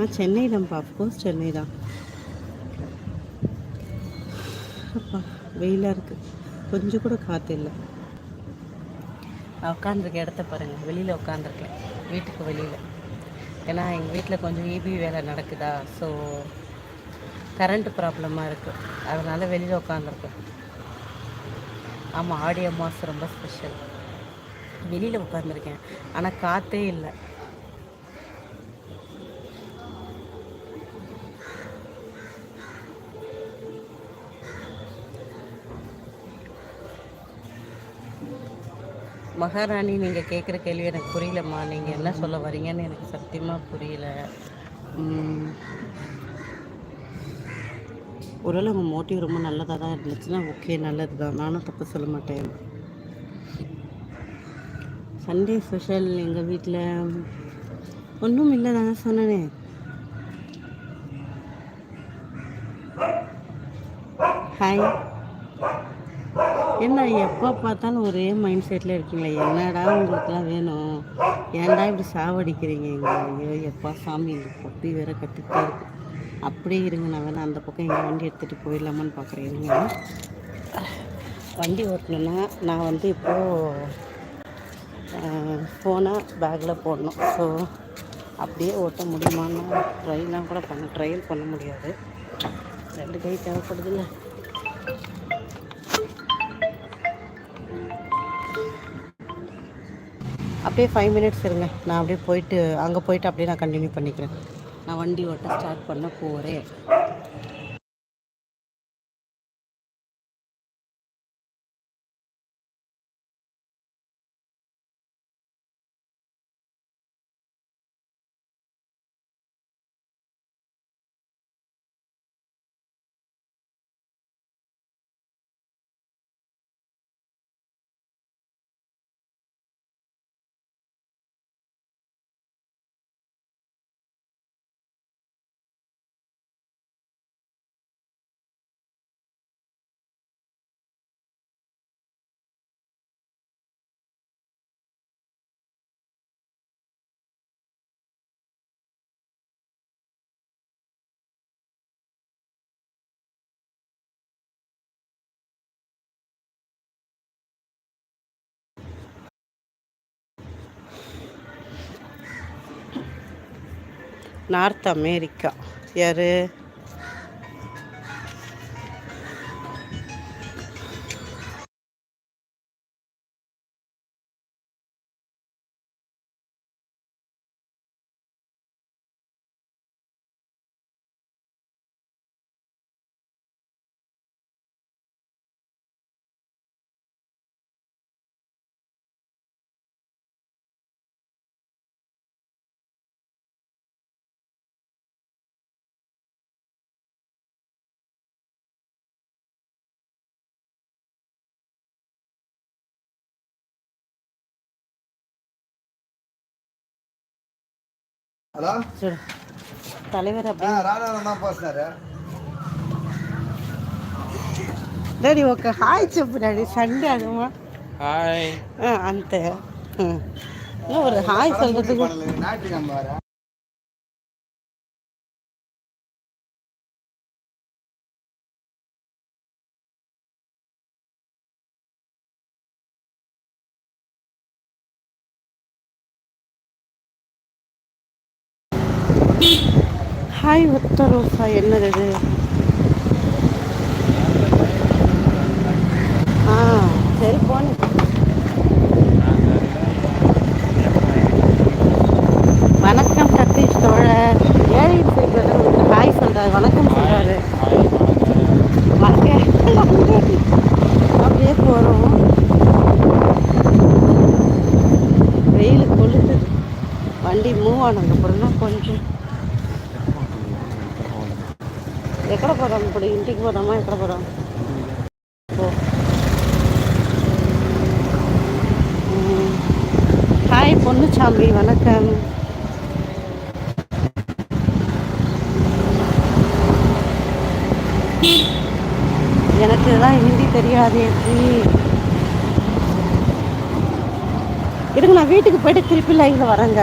ஆ சென்னை தான்ப்பா அஃப்கோர்ஸ் சென்னை தான் அப்பா வெயிலாக இருக்குது கொஞ்சம் கூட காற்று இல்லை. நான் உட்காந்துருக்க இடத்த பாருங்கள் வெளியில் உட்காந்துருக்கேன் வீட்டுக்கு வெளியில். ஏன்னா எங்கள் வீட்டில் கொஞ்சம் இபி வேலை நடக்குதா? ஸோ கரண்ட் ப்ராப்ளமாக இருக்குது அதனால் வெளியில் உட்காந்துருக்கேன் ஆமாம் ஆடி அமாவாசை ரொம்ப ஸ்பெஷல் வெளியில் உட்காந்துருக்கேன் ஆனால் காற்றே இல்லை. மகாராணி நீங்கள் கேட்குற கேள்வி எனக்கு புரியலம்மா. நீங்கள் என்ன சொல்ல வரீங்கன்னு எனக்கு சத்தியமாக புரியல. ஒருவேளை உங்கள் மோட்டிவ் ரொம்ப நல்லதாக தான் இருந்துச்சுன்னா ஓகே நல்லது தான். நானும் தப்பு சொல்ல மாட்டேன். சண்டே ஸ்பெஷல் எங்கள் வீட்டில் ஒன்றும் இல்லை தானே சொன்னனே. ஹாய் என்ன எப்போ பார்த்தாலும் ஒரே மைண்ட் செட்டில் இருக்கீங்களே? என்னடா உங்களுக்குலாம் வேணும்? ஏன்டா இப்படி சாவடிக்கிறீங்க? எங்களை ஐயோ எப்பா சாமி இந்த பொட்டி வேற கற்றுக்கிட்டே இருக்கு. அப்படியே இருங்க நான் வேணால் அந்த பக்கம் எங்கள் வண்டி எடுத்துகிட்டு போயிடலாமான்னு பார்க்குறேன் இருங்க. வண்டி ஓட்டணுன்னா நான் வந்து இப்போது ஃபோனை பேக்கில் போடணும். ஸோ அப்படியே ஓட்ட முடியுமான்னா ட்ரைலாம் கூட பண்ண ட்ரையல் பண்ண முடியாது. ரெண்டு கை தேவைப்படுதுல்ல. அப்படியே ஃபைவ் மினிட்ஸ் இருங்க. நான் அப்படியே போயிட்டு அங்கே போயிட்டு அப்படியே நான் கண்டினியூ பண்ணிக்கிறேன். நான் வண்டி ஓட்ட ஸ்டார்ட் பண்ண போகிறேன் நார்த் அமெரிக்கா. யார்? హలో చూడు தலைவர் ఆ, அப்படியே రానా పోస్తున్నారు డాడీ ఒక హాయ్ చెప్పు డాడీ సండే அதுமா ஹாய் ஆ అంతే ம். இன்னும் ஒரு ஹாய் சொல்கிறதுக்கு ஹாய் ஒத்த ரோசா என்னது இது? ஆ சரி போனேன் வணக்கம் சதீஷ் தோழர் ஏழை சொல்கிறது உங்களுக்கு ஹாய் சொல்கிறாரு வணக்கம் சொல்கிறாரு அப்படியே போகிறோம் வெயில் கொளுத்துது. வண்டி மூவ் ஆனதுக்கப்புறம் தான் கொஞ்சம் ఎక్కడ పోదాం ఇప్పుడు ఇంటికి పోదామా ఎక్కడ పోదాం ఓ. ம். ஹாய் பொண்ணுச்சாமி வணக்கம் எனக்கு இதெல்லாம் ஹிந்தி தெரியாது எப்படி இருங்க நான் வீட்டுக்கு போயிட்டு திருப்பி லைனில் வரேங்க